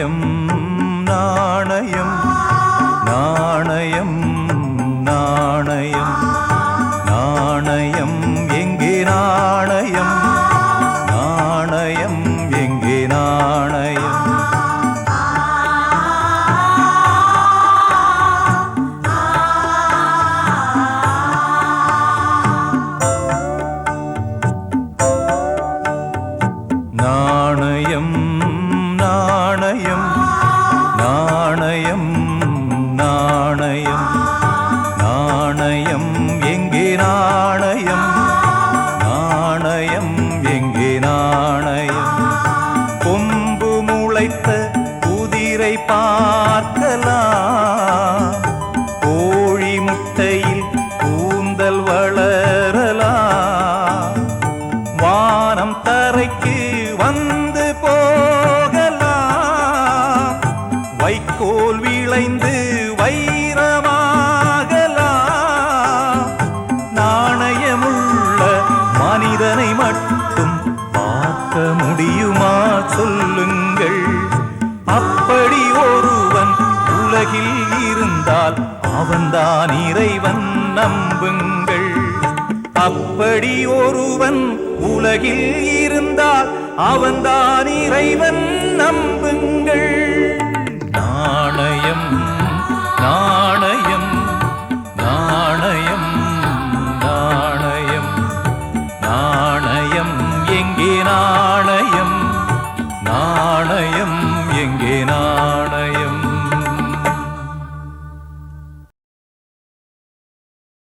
Dünyayım வானம் தரைக்கு வந்து போகலாம். வைக்கோல் விளைந்து வைரமாகலாம். நாணயமுள்ள மனிதனை மட்டும் பார்க்க முடியுமா சொல்லுங்கள். அப்படி ஒருவன் உலகில் இருந்தால் அவன்தான் இறைவன் நம்புங்கள். அப்படி ஒருவன் உலகில் இருந்தால் அவன்தான் இறைவன் நம்புங்கள். நாணயம் நாணயம் நாணயம் நாணயம். நாணயம் எங்கே நாணயம்? நாணயம் எங்கே நாணயம்